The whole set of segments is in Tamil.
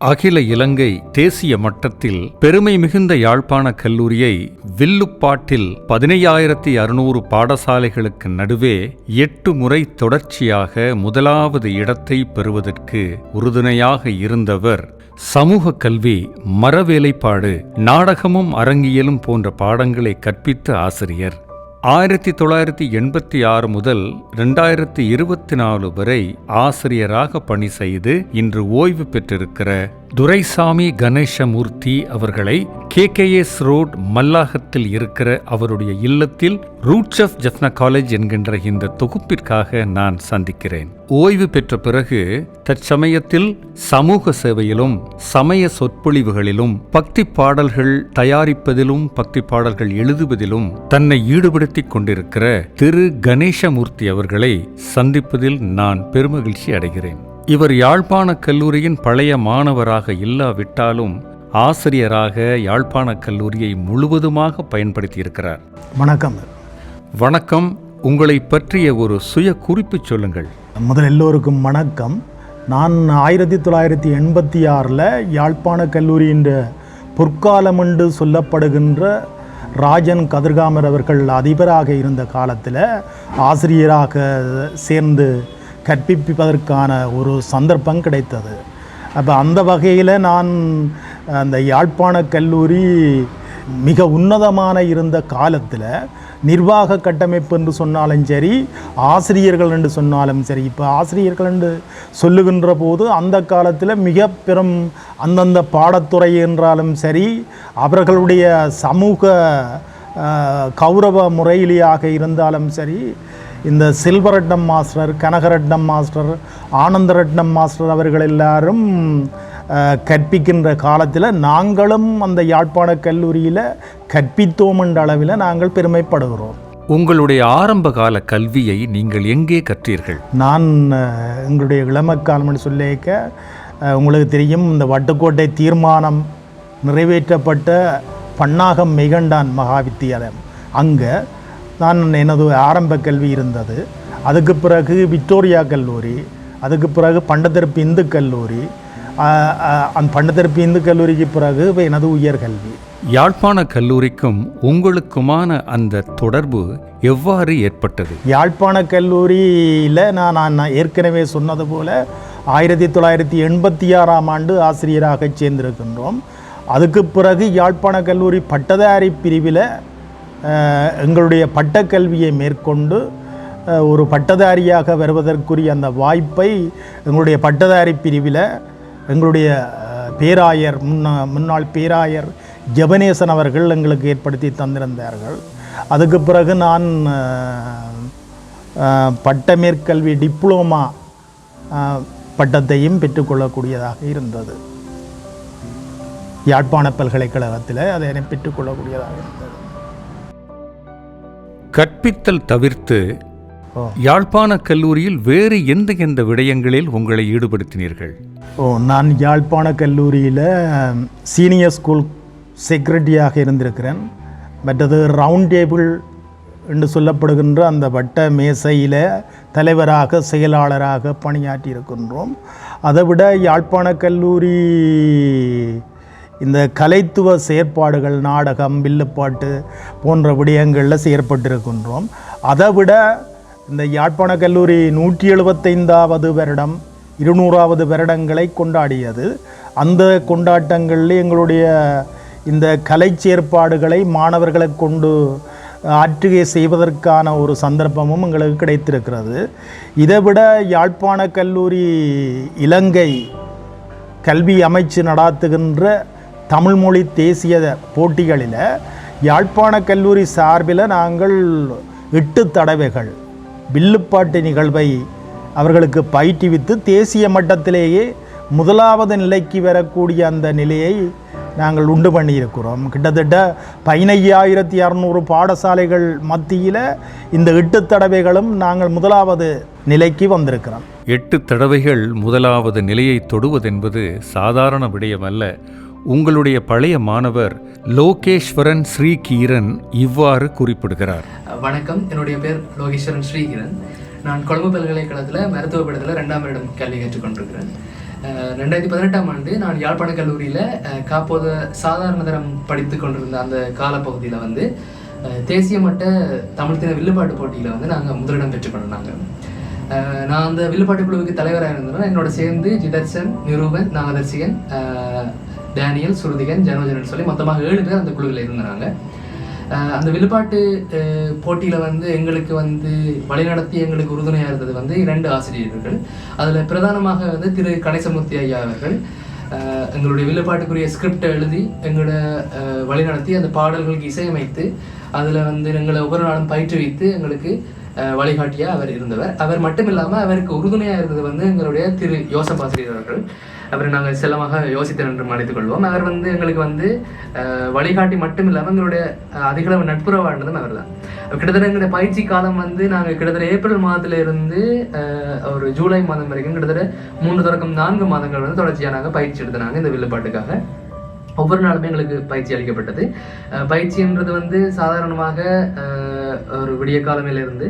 அகில இலங்கை தேசிய மட்டத்தில் பெருமை மிகுந்த யாழ்ப்பாண கல்லூரியை வில்லுப்பாட்டில் பதினையாயிரத்தி அறுநூறு பாடசாலைகளுக்கு நடுவே எட்டு முறை தொடர்ச்சியாக முதலாவது இடத்தை பெறுவதற்கு உறுதுணையாக இருந்தவர் சமூக கல்வி மரவேலைப்பாடு நாடகமும் அரங்கியலும் போன்ற பாடங்களை கற்பித்த ஆசிரியர். ஆயிரத்தி தொள்ளாயிரத்தி எண்பத்தி ஆறு முதல் ரெண்டாயிரத்தி இருபத்தி நாலு வரை ஆசிரியராக பணி செய்து இன்று ஓய்வு பெற்றிருக்கிற துரைசாமி கணேசமூர்த்தி அவர்களை கே கே எஸ் ரோட் மல்லாகத்தில் இருக்கிற அவருடைய இல்லத்தில் ரூட்ஸ் ஆஃப் ஜப்னா காலேஜ் என்கின்ற இந்த தொகுப்பிற்காக நான் சந்திக்கிறேன். ஓய்வு பெற்ற பிறகு தற்சமயத்தில் சமூக சேவையிலும் சமய சொற்பொழிவுகளிலும் பக்தி பாடல்கள் தயாரிப்பதிலும் பக்தி பாடல்கள் எழுதுவதிலும் தன்னை ஈடுபடுத்திக் கொண்டிருக்கிற திரு கணேசமூர்த்தி அவர்களை சந்திப்பதில் நான் பெருமகிழ்ச்சி அடைகிறேன். இவர் யாழ்ப்பாண கல்லூரியின் பழைய மாணவராக இல்லாவிட்டாலும் ஆசிரியராக யாழ்ப்பாண கல்லூரியை முழுவதுமாக பயன்படுத்தியிருக்கிறார். வணக்கம். வணக்கம். உங்களை பற்றிய ஒரு சுய குறிப்பு சொல்லுங்கள். முதல் எல்லோருக்கும் வணக்கம். நான் ஆயிரத்தி தொள்ளாயிரத்தி எண்பத்தி ஆறில் யாழ்ப்பாண கல்லூரியின் பொற்காலம் என்று சொல்லப்படுகின்ற ராஜன் கதிர்காமர் அவர்கள் அதிபராக இருந்த காலத்தில் ஆசிரியராக சேர்ந்து கற்பிப்பதற்கான ஒரு சந்தர்ப்பம் கிடைத்தது. அப்போ அந்த வகையில் நான் அந்த யாழ்ப்பாண கல்லூரி மிக உன்னதமான இருந்த காலத்தில் நிர்வாக கட்டமைப்பு என்று சொன்னாலும் சரி ஆசிரியர்கள் என்று சொன்னாலும் சரி இப்போ ஆசிரியர்கள் என்று சொல்லுகின்ற போது அந்த காலத்தில் மிக பெரும் அந்தந்த பாடத்துறை என்றாலும் சரி அவர்களுடைய சமூக கௌரவ முறையிலேயாக இருந்தாலும் சரி இந்த Selvaratnam master Kanagaratnam master Anandaratnam master அவர்கள் எல்லாரும் கற்பிக்கின்ற காலத்தில் நாங்களும் அந்த யாழ்ப்பாண கல்லூரியில் கற்பித்தோம் என்ற அளவில் நாங்கள் பெருமைப்படுகிறோம். உங்களுடைய ஆரம்ப கால கல்வியை நீங்கள் எங்கே கற்றீர்கள்? நான் எங்களுடைய இளமக்காலம்னு அஹ், உங்களுக்கு தெரியும் இந்த வட்டுக்கோட்டை தீர்மானம் நிறைவேற்றப்பட்ட பன்னாகம் மெய்கண்டான் மகா வித்தியாலயம் அங்கே நான் எனது ஆரம்ப கல்வி இருந்தது. அதுக்கு பிறகு விக்டோரியா கல்லூரி அதுக்கு பிறகு பண்டத்திருப்பு இந்து கல்லூரி அந்த பண்டத்திருப்பு இந்து கல்லூரிக்கு பிறகு எனது உயர்கல்வி யாழ்ப்பாண கல்லூரிக்கும் உங்களுக்குமான அந்த தொடர்பு எவ்வாறு ஏற்பட்டது? யாழ்ப்பாண கல்லூரியில் நான் நான் ஏற்கனவே சொன்னது போல் ஆயிரத்தி தொள்ளாயிரத்தி எண்பத்தி ஆறாம் ஆண்டு ஆசிரியராக சேர்ந்திருக்கின்றோம். அதுக்கு பிறகு யாழ்ப்பாண கல்லூரி பட்டதாரி பிரிவில் எங்களுடைய பட்டக்கல்வியை மேற்கொண்டு ஒரு பட்டதாரியாக வருவதற்குரிய அந்த வாய்ப்பை எங்களுடைய பட்டதாரி பிரிவில் எங்களுடைய பேராயர் முன்னா முன்னாள் பேராயர் ஜெபனேசன் அவர்கள் எங்களுக்கு ஏற்படுத்தி தந்திருந்தார்கள். அதுக்கு பிறகு நான் பட்ட மேற்கல்வி டிப்ளோமா பட்டத்தையும் பெற்றுக்கொள்ளக்கூடியதாக இருந்தது. யாழ்ப்பாண பல்கலைக்கழகத்தில் அதை பெற்றுக்கொள்ளக்கூடியதாக இருந்தது. கற்பித்தல் தவிர்த்து. யாழ்ப்பாண கல்லூரியில் வேறு எந்த எந்த விடயங்களில் உங்களை ஈடுபடுத்தினீர்கள்? ஓ நான் யாழ்ப்பாண கல்லூரியில் சீனியர் ஸ்கூல் செக்ரட்டரியாக இருந்திருக்கிறேன். மற்றது ரவுண்ட் டேபிள் என்று சொல்லப்படுகின்ற அந்த வட்ட மேசையில் தலைவராக செயலாளராக பணியாற்றி இருக்கின்றோம் அதை விட யாழ்ப்பாண கல்லூரி இந்த கலைத்துவ செயற்பாடுகள் நாடகம் வில்லுப்பாட்டு போன்ற விடயங்களில் செயற்பட்டிருக்கின்றோம். அதை விட இந்த யாழ்ப்பாண கல்லூரி நூற்றி எழுபத்தைந்தாவது வருடம் இருநூறாவது வருடங்களை கொண்டாடியது. அந்த கொண்டாட்டங்களில் எங்களுடைய இந்த கலை செயற்பாடுகளை மாணவர்களை கொண்டு ஆற்றுகை செய்வதற்கான ஒரு சந்தர்ப்பமும் எங்களுக்கு கிடைத்திருக்கிறது. இதை விட யாழ்ப்பாண கல்லூரி இலங்கை கல்வி அமைச்சு நடாத்துகின்ற தமிழ்மொழி தேசிய போட்டிகளில் யாழ்ப்பாண கல்லூரி சார்பில் நாங்கள் எட்டு தடவைகள் வில்லுப்பாட்டு நிகழ்வை அவர்களுக்கு பயிற்றுவித்து தேசிய மட்டத்திலேயே முதலாவது நிலைக்கு வரக்கூடிய அந்த நிலையை நாங்கள் உண்டு பண்ணியிருக்கிறோம். கிட்டத்தட்ட பதினையாயிரத்தி அறநூறு பாடசாலைகள் மத்தியில் இந்த எட்டு தடவைகளும் நாங்கள் முதலாவது நிலைக்கு வந்திருக்கிறோம். எட்டு தடவைகள் முதலாவது நிலையை தொடுவதென்பது சாதாரண விடயமல்ல. உங்களுடைய பழைய மாணவர் லோகேஸ்வரன் ஸ்ரீகீரன் இவ்வாறு குறிப்பிடுகிறார். வணக்கம் என்னுடைய பேர் லோகேஸ்வரன் ஸ்ரீகிரன். நான் கொழும்பு பல்கலைக்கழகத்தில் மருத்துவ படத்தில் ரெண்டாம் வருடம் கல்வி கற்றுக்கொண்டிருக்கிறேன். ரெண்டாயிரத்தி பதினெட்டாம் ஆண்டு நான் யாழ்ப்பாண கல்லூரியில் காப்போத சாதாரண தரம் படித்து கொண்டிருந்த அந்த காலப்பகுதியில் வந்து தேசிய மட்ட தமிழ் தின வில்லுப்பாட்டு போட்டியில் வந்து நாங்கள் முதலிடம் பெற்றுக்கொண்டாங்க அஹ் நான் அந்த வில்லுப்பாட்டு குழுவுக்கு தலைவராக இருந்தேன் என்னோட சேர்ந்து ஜிதர்சன் நிரூபன் நாகதர்சிகன் டேனியல் சுருதிகன் ஜனோஜனன் சொல்லி மொத்தமாக ஏழு பேர் அந்த குழுவில் இருந்தாங்க. அந்த வில்லுப்பாட்டு போட்டியில் வந்து எங்களுக்கு வந்து வழிநடத்தி எங்களுக்கு உறுதுணையாக இருந்தது வந்து இரண்டு ஆசிரியர்கள். அதில் பிரதானமாக வந்து திரு கணேசமூர்த்தி ஐயா அவர்கள். எங்களுடைய வில்லுப்பாட்டுக்குரிய ஸ்கிரிப்டை எழுதி எங்களோட வழிநடத்தி அந்த பாடல்களுக்கு இசையமைத்து அதில் வந்து எங்களை ஒவ்வொரு நாளும் பயிற்றுவித்து எங்களுக்கு வழிகாட்டியாக அவர் இருந்தவர். அவர் மட்டும் இல்லாமல் அவருக்கு உறுதுணையாக இருந்தது வந்து எங்களுடைய திரு யோசப் ஆசிரியர் அவர்கள். அப்புறம் நாங்கள் செல்லமாக யோசித்தேன் என்று அழைத்துக் கொள்வோம். அவர் வந்து எங்களுக்கு வந்து வழிகாட்டி மட்டும் இல்லாமல் எங்களுடைய அதிகளவு நட்புறவானதும் அவர் தான் கிட்டத்தட்ட எங்களுடைய பயிற்சி காலம் வந்து நாங்கள் கிட்டத்தட்ட ஏப்ரல் மாதத்துல இருந்து ஒரு ஜூலை மாதம் வரைக்கும் கிட்டத்தட்ட மூன்று தொடக்கம் நான்கு மாதங்கள் வந்து தொடர்ச்சியாக நாங்கள் பயிற்சி எடுத்தினாங்க இந்த வில்லுப்பாட்டுக்காக. ஒவ்வொரு நாளுமே எங்களுக்கு பயிற்சி அளிக்கப்பட்டது. அஹ் பயிற்சின்றது வந்து சாதாரணமாக ஒரு விடிய காலமையிலிருந்து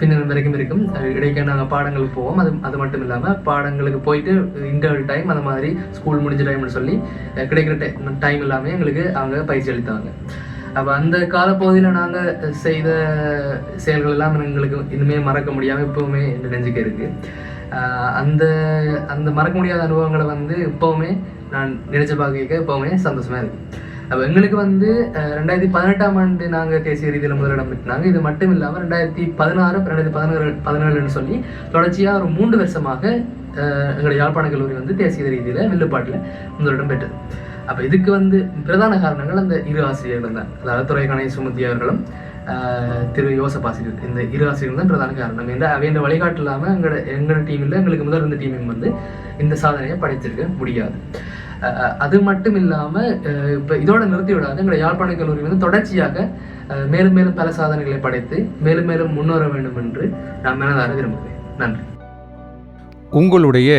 பின்னர் வரைக்கும் இருக்கும். இடைக்க நாங்கள் பாடங்களுக்கு போவோம். அது அது மட்டும் இல்லாமல் பாடங்களுக்கு போயிட்டு இன்டர்வல் டைம் அந்த மாதிரி ஸ்கூல் முடிஞ்ச டைம்னு சொல்லி கிடைக்கிற டைம் டைம் எல்லாமே எங்களுக்கு அவங்க பயிற்சி அளித்தாங்க. அப்போ அந்த காலப்பகுதியில் நாங்கள் செய்த செயல்கள் எல்லாம் எங்களுக்கு இனிமே மறக்க முடியாமல் இப்போவுமே நினைஞ்சிக்க இருக்குது அந்த அந்த மறக்க முடியாத அனுபவங்களை வந்து இப்போவுமே நான் நினைச்ச பார்க்க இப்போவுமே சந்தோஷமாக இருக்குது அப்போ எங்களுக்கு வந்து ரெண்டாயிரத்தி பதினெட்டாம் ஆண்டு நாங்கள் தேசிய ரீதியில் முதலிடம் பெற்றாங்க இது மட்டும் இல்லாமல் ரெண்டாயிரத்தி பதினாறு ரெண்டாயிரத்தி பதினேழு பதினேழுன்னு சொல்லி தொடர்ச்சியாக ஒரு மூன்று வருஷமாக அஹ், எங்களுடைய யாழ்ப்பாண கல்லூரி வந்து தேசிய ரீதியில் வில்லுப்பாட்டில் முதலிடம் பெற்றது. அப்போ இதுக்கு வந்து பிரதான காரணங்கள் அந்த இரு ஆசிரியர்கள் தான். அதாவது துறை கணேசுமூர்த்தி அவர்களும் ஆஹ், திரு யோசப் ஆசிரியர். இந்த இரு ஆசிரியர்கள் தான் பிரதான காரணம். இந்த அவைய வழிகாட்டு இல்லாமல் எங்களோட எங்களோட டீமில் எங்களுக்கு முதல் இருந்த டீமிங் வந்து இந்த சாதனையை படைத்திருக்க முடியாது. அது மட்டும் இல்லாமல் இப்போ இதோட நிறுத்தி விடாது எங்களோட யாழ்ப்பாண கல்லூரி வந்து தொடர்ச்சியாக மேலும் மேலும் பல சாதனைகளை படைத்து மேலும் மேலும் முன்னேற வேண்டும் என்று நான் மனதார விரும்புகிறேன். நன்றி. உங்களுடைய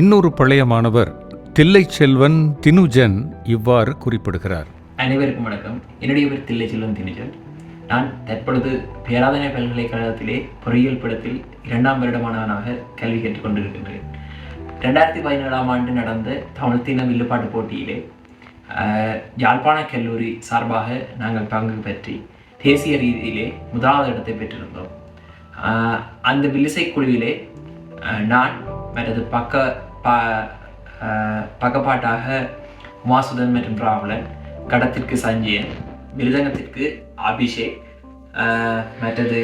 இன்னொரு பழைய மாணவர் தில்லைச் செல்வன் தினுஜன் இவ்வாறு குறிப்பிடுகிறார். அனைவருக்கும் வணக்கம். என்னுடைய பேர் தில்லை செல்வன் திணிச்சல் நான் தற்பொழுது பேராதனை பல்கலைக்கழகத்திலே பொறியியல் படத்தில் இரண்டாம் வருட மாணவனாக கல்வி கற்றுக்கொண்டிருக்கின்றேன். ரெண்டாயிரத்தி பதினேழாம் ஆண்டு நடந்த தமிழ் தின வில்லுப்பாட்டு போட்டியிலே யாழ்ப்பாண கல்லூரி சார்பாக நாங்கள் பங்கு பெற்றி தேசிய ரீதியிலே முதலாவது இடத்தை பெற்றிருந்தோம் அந்த வில்லிசை குழுவிலே நான் மற்றது பக்க பா பக்கப்பாட்டாக உமாசுதன் மற்றும் ராவலன் கடத்திற்கு சஞ்சயன் மிருதங்கத்திற்கு அபிஷேக் மற்றது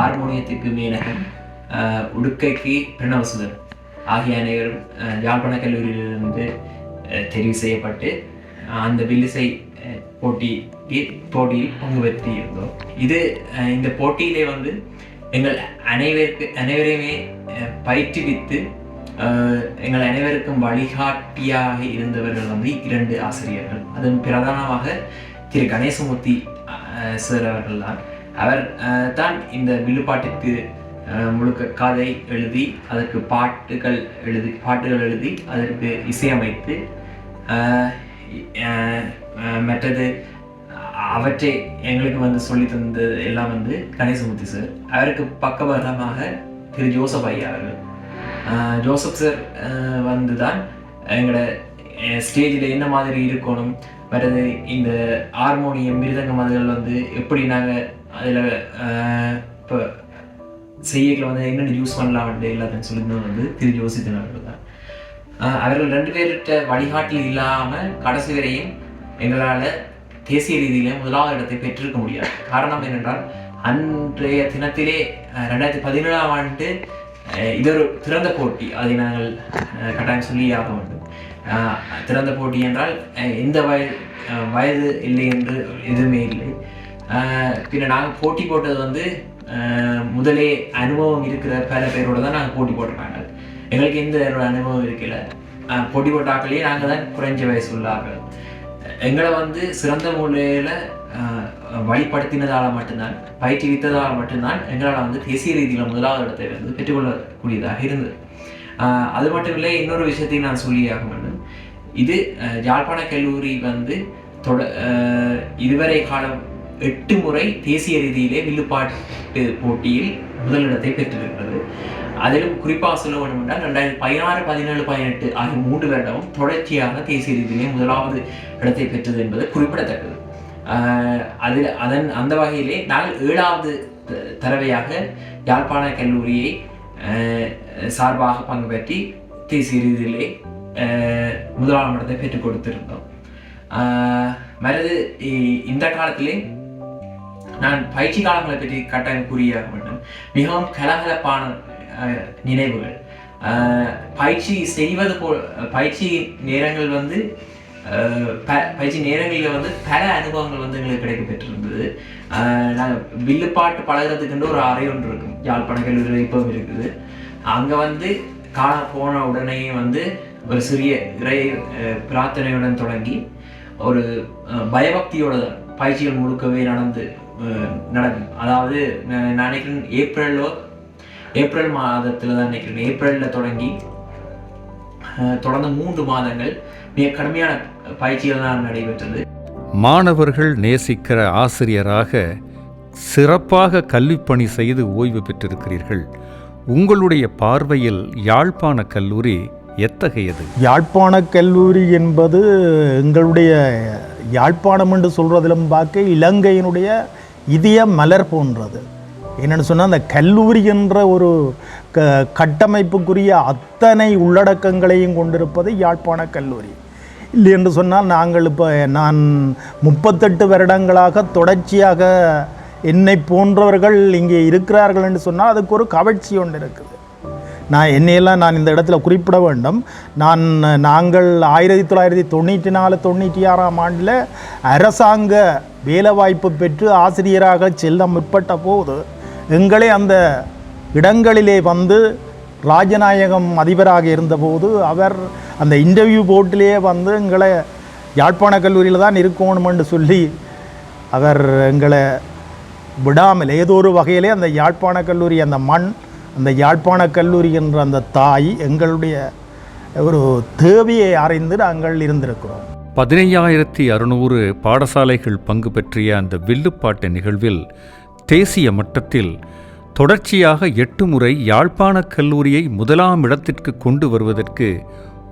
ஆர்மோனியத்திற்கு மீனகன் உடுக்கைக்கு பிரணவசுதன் ஆகிய அனைவரும் யாழ்ப்பாண கல்லூரியிலிருந்து தெரிவு செய்யப்பட்டு அந்த வில்லிசை போட்டி போட்டியில் போட்டியில் பங்கு பெற்று இருந்தோம் இது இந்த போட்டியிலே வந்து எங்கள் அனைவருக்கு அனைவரையுமே பயிற்றுவித்து எங்கள் அனைவருக்கும் வழிகாட்டியாக இருந்தவர்கள் வந்து இரண்டு ஆசிரியர்கள். அதன் பிரதானமாக திரு கணேசமூர்த்தி சார் அவர்கள் தான். அவர் தான் இந்த வில்லுப்பாட்டிற்கு முழுக்க கதை எழுதி அதற்கு பாட்டுகள் எழுதி பாட்டுகள் எழுதி அதற்கு இசையமைத்து மற்றது அவற்றை எங்களுக்கு வந்து சொல்லி தந்தது எல்லாம் வந்து கணேசமூர்த்தி சார். அவருக்கு பக்கபலமாக திரு ஜோசப் ஐயா அவர்கள். ஜோசப் சார் வந்து தான் எங்களோட ஸ்டேஜில் என்ன மாதிரி இருக்கணும் மற்றது இந்த ஹார்மோனியம் மிருதங்கம் அதுகள் வந்து எப்படி நாங்கள் அதில் இப்போ செய்யல வந்து என்னென்ன யூஸ் பண்ணலாம் எல்லாத்தையும் சொல்லுங்கன்னு வந்து திரு ஜோசித்தன் தான் அவர்கள் ரெண்டு பேர்கிட்ட வழிகாட்டி இல்லாமல் கடைசி வரையும் எங்களால் தேசிய ரீதியிலே முதலாவது இடத்தை பெற்றிருக்க முடியாது. காரணம் என்னென்றால் அன்றைய தினத்திலே ரெண்டாயிரத்தி பதினேழாம் ஆண்டு இது ஒரு திறந்த போட்டி அதை நாங்கள் கட்டாயம் கட்டாயம் ஆக வேண்டும். திறந்த போட்டி என்றால் எந்த வயது வயது இல்லை என்று எதுவுமே இல்லை. பின்ன நாங்கள் போட்டி போட்டது வந்து முதலே அனுபவம் இருக்கிற பல பேரோட தான் நாங்கள் போட்டி போட்டிருக்காங்க. எங்களுக்கு எந்த அனுபவம் இருக்கல. போட்டி போட்டாக்களையே நாங்கள் தான் குறைஞ்ச வயசு உள்ளார்கள் எங்களை வந்து சிறந்த முறையில் வழிபடுத்தினதால் மட்டும்தான் பயிற்றுவித்ததால் மட்டும்தான் எங்களால் வந்து தேசிய ரீதியில் முதலாவது இடத்தை வந்து பெற்றுக்கொள்ளக்கூடியதாக இருந்தது. அது மட்டும் இல்லை இன்னொரு விஷயத்தையும் நான் சொல்லியாக வேண்டும் இது யாழ்ப்பாண கல்லூரி வந்து தொட இதுவரை காலம் எட்டு முறை தேசிய ரீதியிலே வில்லுப்பாட்டு போட்டியில் முதலிடத்தை பெற்றிருக்கிறது. அதிலும் குறிப்பாக சொல்ல வேண்டும் என்றால் ரெண்டாயிரத்தி பதினாறு பதினேழு பதினெட்டு ஆகிய மூன்று வருடமும் தொடர்ச்சியாக தேசிய ரீதியிலே முதலாவது இடத்தை பெற்றது என்பது குறிப்பிடத்தக்கது. அதில் அதன் அந்த வகையிலே நாங்கள் ஏழாவது த- தடவையாக யாழ்ப்பாண கல்லூரியை சார்பாக பங்கு பற்றி தேசிய ரீதியிலே முதலாம் இடத்தை பெற்றுக் கொடுத்திருந்தோம். ஆஹ் இந்த காலத்திலே நான் பயிற்சி காலங்களை பற்றி கட்டாயம் கூறிய வேண்டும். மிகவும் கலகலப்பான நினைவுகள். பயிற்சி செய்வது போல் பயிற்சி நேரங்கள் வந்து பயிற்சி நேரங்களில் வந்து பல அனுபவங்கள் வந்து எங்களுக்கு கிடைக்க பெற்றிருந்தது நாங்கள் வில்லுப்பாட்டு பழகுறதுக்குன்னு ஒரு அறை ஒன்று இருக்கும். யாழ்ப்பாண கல்லூரியில் இப்போ இருக்குது. அங்கே வந்து காலம் போன உடனே வந்து ஒரு சிறிய இறை பிரார்த்தனையுடன் தொடங்கி ஒரு பயபக்தியோட பயிற்சிகள் முழுக்கவே நடந்து நடக்கும். அதாவது நான் நான் நினைக்கிறேன் ஏப்ரலோ ஏப்ரல் மாதத்தில் தான் நினைக்கிறேன். ஏப்ரலில் தொடங்கி தொடர்ந்து மூன்று மாதங்கள் மிக கடுமையான பயிற்சிகள் தான் நடைபெற்றது. மாணவர்கள் நேசிக்கிற ஆசிரியராக சிறப்பாக கல்விப்பணி செய்து ஓய்வு பெற்றிருக்கிறீர்கள். உங்களுடைய பார்வையில் யாழ்ப்பாண கல்லூரி எத்தகையது? யாழ்ப்பாண கல்லூரி என்பது எங்களுடைய யாழ்ப்பாணம் என்று சொல்கிறதிலும் பார்க்க இலங்கையினுடைய இதய மலர் போன்றது. என்னென்னு சொன்னால் அந்த கல்லூரி என்ற ஒரு க கட்டமைப்புக்குரிய அத்தனை உள்ளடக்கங்களையும் கொண்டிருப்பது யாழ்ப்பாண கல்லூரி. இல்லை என்று சொன்னால் நாங்கள் இப்போ நான் முப்பத்தெட்டு வருடங்களாக தொடர்ச்சியாக என்னை போன்றவர்கள் இங்கே இருக்கிறார்கள் என்று சொன்னால் அதுக்கு ஒரு கவர்ச்சி ஒன்று இருக்குது. நான் என்னையெல்லாம் நான் இந்த இடத்துல குறிப்பிட வேண்டும். நான் நாங்கள் ஆயிரத்தி தொள்ளாயிரத்தி தொண்ணூற்றி நாலு தொண்ணூற்றி ஆறாம் ஆண்டில் அரசாங்க வேலைவாய்ப்பு பெற்று ஆசிரியராக செல்ல முற்பட்ட போது எங்களை அந்த இடங்களிலே வந்து ராஜநாயகம் அதிபராக இருந்தபோது அவர் அந்த இன்டர்வியூ போட்டிலேயே வந்து எங்களை யாழ்ப்பாண கல்லூரியில் தான் இருக்கணுமென்று சொல்லி அவர் எங்களை விடாமல் ஏதோ ஒரு வகையிலே அந்த யாழ்ப்பாண கல்லூரி அந்த மண் அந்த யாழ்ப்பாண கல்லூரி என்ற அந்த தாய் எங்களுடைய ஒரு தேவையை அறிந்து நாங்கள் இருந்திருக்கிறோம். பதினையாயிரத்தி அறுநூறு பாடசாலைகள் பங்கு பெற்றிய அந்த வில்லுப்பாட்டு நிகழ்வில் தேசிய மட்டத்தில் தொடர்ச்சியாக எட்டு முறை யாழ்ப்பாண கல்லூரியை முதலாம் இடத்திற்கு கொண்டு வருவதற்கு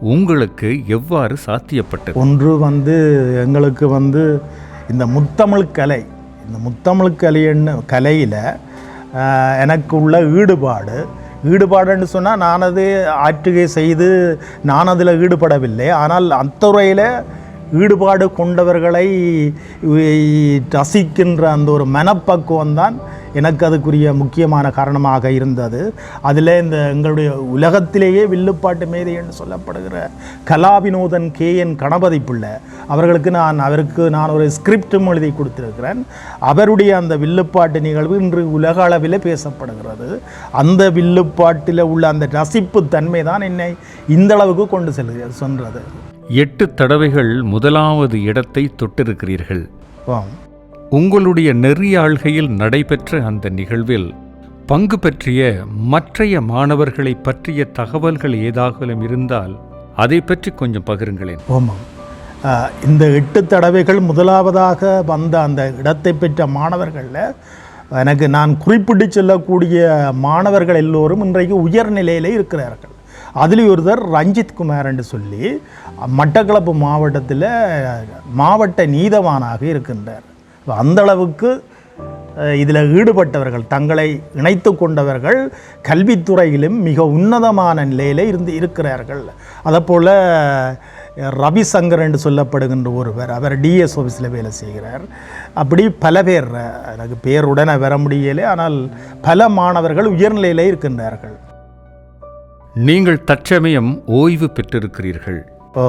உங்களுக்கு எவ்வாறு சாத்தியப்பட்டது? ஒன்று வந்து எங்களுக்கு வந்து இந்த முத்தமிழ் கலை இந்த முத்தமிழ் கலைன்னு கலையில் எனக்கு உள்ள ஈடுபாடு. ஈடுபாடுன்னு சொன்னால் நான் அது ஆற்றுகை செய்து நான் அதில் ஈடுபடவில்லை. ஆனால் அத்துறையில் ஈடுபாடு கொண்டவர்களை ரசிக்கின்ற அந்த ஒரு மனப்பக்குவம்தான் எனக்கு அதுக்குரிய முக்கியமான காரணமாக இருந்தது. அதில் இந்த எங்களுடைய உலகத்திலேயே வில்லுப்பாட்டு மேதை என்று சொல்லப்படுகிற கலாவினோதன் கே என் கணபதி பிள்ளை அவர்களுக்கு நான் அவருக்கு நான் ஒரு ஸ்கிரிப்டும் எழுதி கொடுத்திருக்கிறேன். அவருடைய அந்த வில்லுப்பாட்டு நிகழ்வு இன்று உலக அளவில் பேசப்படுகிறது. அந்த வில்லுப்பாட்டில் உள்ள அந்த ரசிப்பு தன்மை தான் என்னை இந்த அளவுக்கு கொண்டு செல்கிறது சென்றது. எட்டு தடவைகள் முதலாவது இடத்தை தொட்டிருக்கிறீர்கள். உங்களுடைய நெறியாள்கையில் நடைபெற்ற அந்த நிகழ்வில் பங்கு பற்றிய மற்றைய மாணவர்களை பற்றிய தகவல்கள் ஏதாகலும் இருந்தால் அதை பற்றி கொஞ்சம் பகிருங்களேன். ஆமாம். இந்த எட்டு தடவைகள் முதலாவதாக வந்த அந்த இடத்தை பெற்ற மாணவர்களில் எனக்கு நான் குறிப்பிட்டு சொல்லக்கூடிய மாணவர்கள் எல்லோரும் இன்றைக்கு உயர்நிலையில் இருக்கிறார்கள். அதில் ஒருத்தர் ரஞ்சித் குமார் என்று சொல்லி மட்டக்களப்பு மாவட்டத்தில் மாவட்ட நீதவானாக இருக்கின்றார். அந்த அளவுக்கு இதில் ஈடுபட்டவர்கள் தங்களை இணைத்து கொண்டவர்கள் கல்வித்துறையிலும் மிக உன்னதமான நிலையில் இருந்து இருக்கிறார்கள். அதேபோல் ரவிசங்கர் என்று சொல்லப்படுகின்ற ஒருவர் அவர் டிஎஸ் ஆஃபீஸில் வேலை செய்கிறார். அப்படி பல பேர் எனக்கு பேருடனே வர முடியலை ஆனால் பல மாணவர்கள் உயர்நிலையில் இருக்கின்றார்கள். நீங்கள் தற்சமயம் ஓய்வு பெற்றிருக்கிறீர்கள். ஓ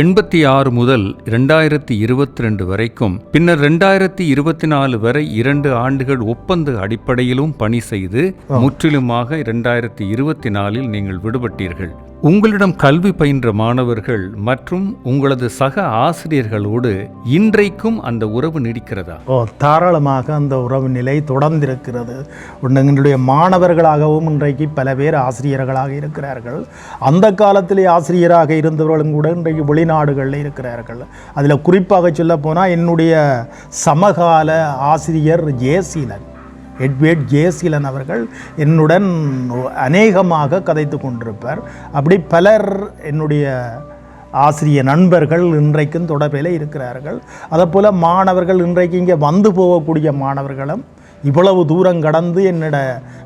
எண்பத்தி ஆறு முதல் இரண்டாயிரத்தி இருபத்தி ரெண்டு வரைக்கும் பின்னர் ரெண்டாயிரத்தி இருபத்தி நாலு வரை இரண்டு ஆண்டுகள் ஒப்பந்த அடிப்படையிலும் பணி செய்து முற்றிலுமாக இரண்டாயிரத்தி இருபத்தி நாலில் நீங்கள் விடுபட்டீர்கள். உங்களிடம் கல்வி பயின்ற மாணவர்கள் மற்றும் உங்களது சக ஆசிரியர்களோடு இன்றைக்கும் அந்த உறவு நீடிக்கிறதா? ஓ தாராளமாக அந்த உறவு நிலை தொடர்ந்திருக்கிறது. எங்களுடைய மாணவர்களாகவும் இன்றைக்கு பல பேர் ஆசிரியர்களாக இருக்கிறார்கள். அந்த காலத்திலே ஆசிரியராக இருந்தவர்களும் கூட இன்றைக்கு வெளிநாடுகளில் இருக்கிறார்கள். அதில் குறிப்பாக சொல்லப்போனால் என்னுடைய சமகால ஆசிரியர் ஜேசீலன் எட்வேர்ட் ஜேசிலன் அவர்கள் என்னுடன் அநேகமாக கதைத்து கொண்டிருப்பார். அப்படி பலர் என்னுடைய ஆசிரிய நண்பர்கள் இன்றைக்கும் தொடர்பில் இருக்கிறார்கள். அதேபோல் மாணவர்கள் இன்றைக்கு இங்கே வந்து போகக்கூடிய மாணவர்களும் இவ்வளவு தூரம் கடந்து என்னோட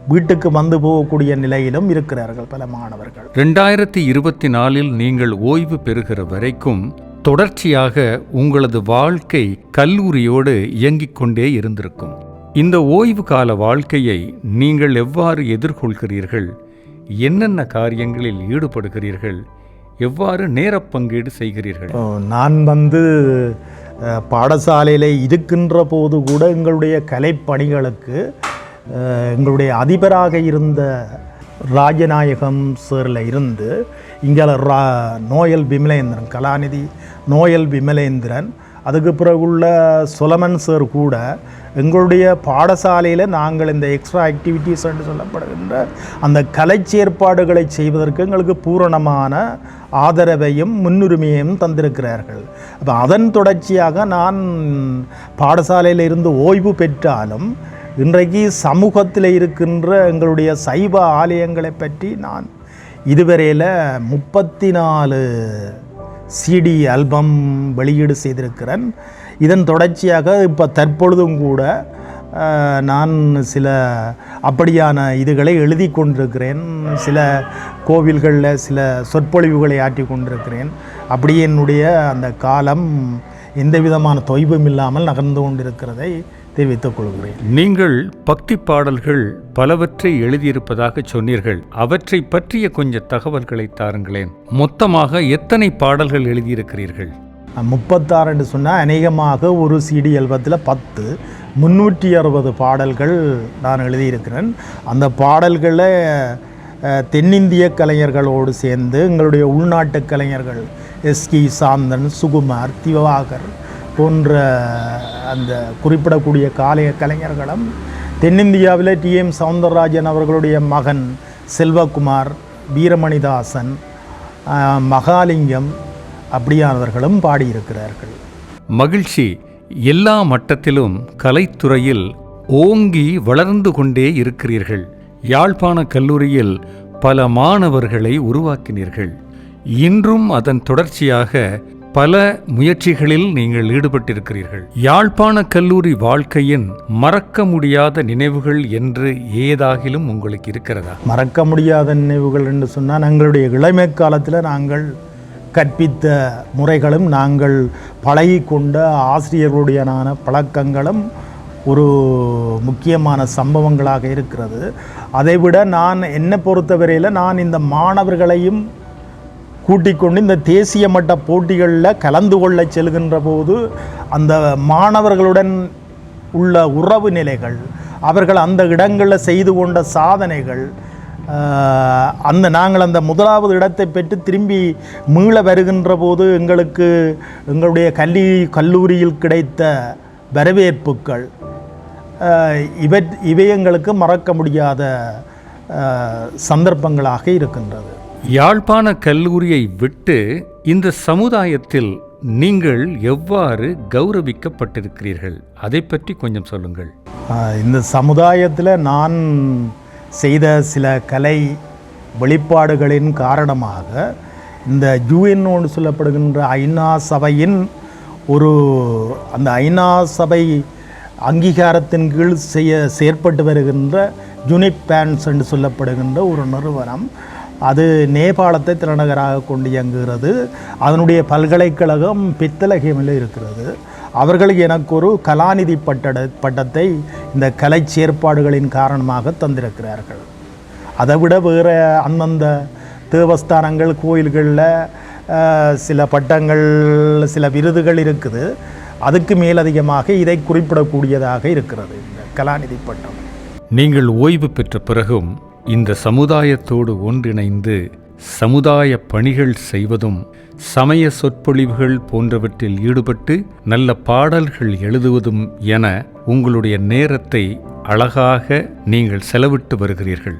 வீட்டுக்கு வந்து போகக்கூடிய நிலையிலும் இருக்கிறார்கள் பல மாணவர்கள். ரெண்டாயிரத்தி இருபத்தி நாலில் நீங்கள் ஓய்வு பெறுகிற வரைக்கும் தொடர்ச்சியாக உங்களது வாழ்க்கை கல்லூரியோடு இயங்கிக் கொண்டே இருந்திருக்கும். இந்த ஓய்வு கால வாழ்க்கையை நீங்கள் எவ்வாறு எதிர்கொள்கிறீர்கள்? என்னென்ன காரியங்களில் ஈடுபடுகிறீர்கள்? எவ்வாறு நேர பங்கீடு செய்கிறீர்கள்? நான் வந்து பாடசாலையில் இருக்கின்ற போது கூட எங்களுடைய கலைப்பணிகளுக்கு எங்களுடைய அதிபராக இருந்த ராஜநாயகம் சேரில் இருந்து இங்கே ரா நோயல் விமலேந்திரன் கலாநிதி நோயல் விமலேந்திரன் அதுக்கு பிறகுள்ள சொலமன் சார் கூட எங்களுடைய பாடசாலையில் நாங்கள் இந்த எக்ஸ்ட்ரா ஆக்டிவிட்டீஸ் என்று சொல்லப்படுகின்ற அந்த கலைச்சேற்பாடுகளை செய்வதற்கு எங்களுக்கு பூரணமான ஆதரவையும் முன்னுரிமையையும் தந்திருக்கிறார்கள். அப்போ அதன் தொடர்ச்சியாக நான் பாடசாலையில் இருந்து ஓய்வு பெற்றாலும் இன்றைக்கு சமூகத்தில் இருக்கின்ற எங்களுடைய சைவ ஆலயங்களை பற்றி நான் இதுவரையில் முப்பத்தி நாலு சிடி ஆல்பம் வெளியீடு செய்திருக்கிறேன். இதன் தொடர்ச்சியாக இப்போ தற்பொழுதும் கூட நான் சில அப்படியான இதுகளை எழுதி கொண்டிருக்கிறேன். சில கோவில்களில் சில சொற்பொழிவுகளை ஆற்றி கொண்டிருக்கிறேன். அப்படியே என்னுடைய அந்த காலம் எந்த விதமான தொய்வும் இல்லாமல் நகர்ந்து கொண்டிருக்கிறதை தெரிவித்துக் கொள்கிறேன். நீங்கள் பக்தி பாடல்கள் பலவற்றை எழுதியிருப்பதாக சொன்னீர்கள். அவற்றை பற்றிய கொஞ்சம் தகவல்களை தாருங்களேன். மொத்தமாக எத்தனை பாடல்கள் எழுதியிருக்கிறீர்கள்? முப்பத்தாறு என்று சொன்னால் அநேகமாக ஒரு சிடி எல்பத்தில் பத்து முந்நூற்றி அறுபது பாடல்கள் நான் எழுதியிருக்கிறேன். அந்த பாடல்களை தென்னிந்திய கலைஞர்களோடு சேர்ந்து எங்களுடைய உள்நாட்டு கலைஞர்கள் எஸ்கி சாந்தன் சுகுமார் திவாகர் போன்ற அந்த குறிப்பிடக்கூடிய காலைய கலைஞர்களும் தென்னிந்தியாவில் டிஎம் சவுந்தரராஜன் அவர்களுடைய மகன் செல்வகுமார் வீரமணிதாசன் மகாலிங்கம் அப்படியானவர்களும் பாடியிருக்கிறார்கள். மகிழ்ச்சி எல்லா மட்டத்திலும் கலைத்துறையில் ஓங்கி வளர்ந்து கொண்டே இருக்கிறீர்கள். யாழ்ப்பாண கல்லூரியில் பல மாணவர்களை உருவாக்கினீர்கள். இன்றும் அதன் தொடர்ச்சியாக பல முயற்சிகளில் நீங்கள் ஈடுபட்டிருக்கிறீர்கள். யாழ்ப்பாண கல்லூரி வாழ்க்கையின் மறக்க முடியாத நினைவுகள் என்று ஏதாகிலும் உங்களுக்கு இருக்கிறதா? மறக்க முடியாத நினைவுகள் என்று சொன்னால் எங்களுடைய இளமை காலத்தில் நாங்கள் கற்பித்த முறைகளும் நாங்கள் பழகி கொண்ட ஆசிரியர்களுடையனான பழக்கங்களும் ஒரு முக்கியமான சம்பவங்களாக இருக்கிறது. அதைவிட நான் என்னை பொறுத்தவரையில் நான் இந்த மாணவர்களையும் கூட்டிக்கொண்டு இந்த தேசிய மட்ட போட்டிகளில் கலந்து கொள்ள செல்கின்ற போது அந்த மாணவர்களுடன் உள்ள உறவு நிலைகள் அவர்கள் அந்த இடங்களில் செய்து கொண்ட சாதனைகள் அந்த நாங்கள் அந்த முதலாவது இடத்தை பெற்று திரும்பி மீள வருகின்ற போது எங்களுக்கு எங்களுடைய கல்வி கல்லூரியில் கிடைத்த வரவேற்புகள் இவை இவை எங்களுக்கு மறக்க முடியாத சந்தர்ப்பங்களாக இருக்கின்றது. யாழ்ப்பாண கல்லூரியை விட்டு இந்த சமுதாயத்தில் நீங்கள் எவ்வாறு கௌரவிக்கப்பட்டிருக்கிறீர்கள்? அதை பற்றி கொஞ்சம் சொல்லுங்கள். இந்த சமுதாயத்தில் நான் செய்த சில கலை வெளிப்பாடுகளின் காரணமாக இந்த ஜூஎன்னு சொல்லப்படுகின்ற ஐநா சபையின் ஒரு அந்த ஐநா சபை அங்கீகாரத்தின் கீழ் செய்ய செயற்பட்டு வருகின்ற யூனிக் பேன்ஸ் என்று சொல்லப்படுகின்ற ஒரு நிறுவனம். அது நேபாளத்தை திறநகராக கொண்டு இயங்குகிறது. அதனுடைய பல்கலைக்கழகம் பித்தலகேமில் இருக்கிறது. அவர்களுக்கு எனக்கு ஒரு கலாநிதி பட்டட பட்டத்தை இந்த கலை செயற்பாடுகளின் காரணமாக தந்திருக்கிறார்கள். அதை விட வேறு அந்தந்த தேவஸ்தானங்கள் கோயில்களில் சில பட்டங்கள் சில விருதுகள் இருக்குது. அதுக்கு மேலதிகமாக இதை குறிப்பிடக்கூடியதாக இருக்கிறது இந்த கலாநிதி பட்டம். நீங்கள் ஓய்வு பெற்ற பிறகும் இந்த சமுதாயத்தோடு ஒன்றிணைந்து சமுதாய பணிகள் செய்வதும் சமய சொற்பொழிவுகள் போன்றவற்றில் ஈடுபட்டு நல்ல பாடல்கள் எழுதுவதும் என உங்களுடைய நேரத்தை அழகாக நீங்கள் செலவிட்டு வருகிறீர்கள்.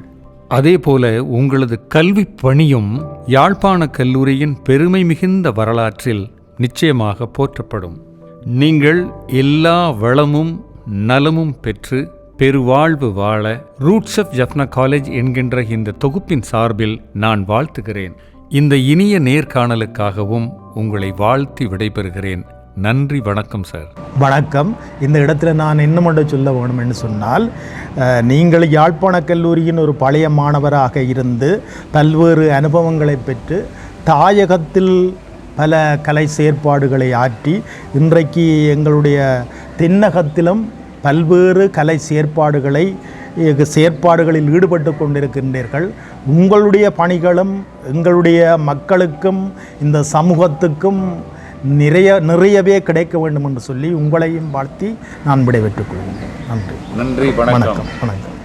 அதேபோல உங்களது கல்வி பணியும் யாழ்ப்பாண கல்லூரியின் பெருமை மிகுந்த வரலாற்றில் நிச்சயமாக போற்றப்படும். நீங்கள் எல்லா வளமும் நலமும் பெற்று பெருவாழ்வு வாழ ரூட்ஸ் ஆஃப் ஜப்னா காலேஜ் என்கின்ற இந்த தொகுப்பின் சார்பில் நான் வாழ்த்துகிறேன். இந்த இனிய நேர்காணலுக்காகவும் உங்களை வாழ்த்தி விடைபெறுகிறேன். நன்றி வணக்கம் சார் வணக்கம். இந்த இடத்துல நான் இன்னும் ஒன்று சொல்ல வேணும் என்று சொன்னால் நீங்கள் யாழ்ப்பாண கல்லூரியின் ஒரு பழைய மாணவராக இருந்து பல்வேறு அனுபவங்களை பெற்று தாயகத்தில் பல கலை செயற்பாடுகளை ஆற்றி இன்றைக்கு எங்களுடைய தென்னகத்திலும் பல்வேறு கலை செயற்பாடுகளை செயற்பாடுகளில் ஈடுபட்டு கொண்டிருக்கின்றீர்கள். உங்களுடைய பணிகளும் எங்களுடைய மக்களுக்கும் இந்த சமூகத்துக்கும் நிறைய நிறையவே கிடைக்க வேண்டும் என்று சொல்லி உங்களையும் வாழ்த்தி நான் விடைபெற்றுக் கொள்கின்றேன் நன்றி. நன்றி வணக்கம் வணக்கம்.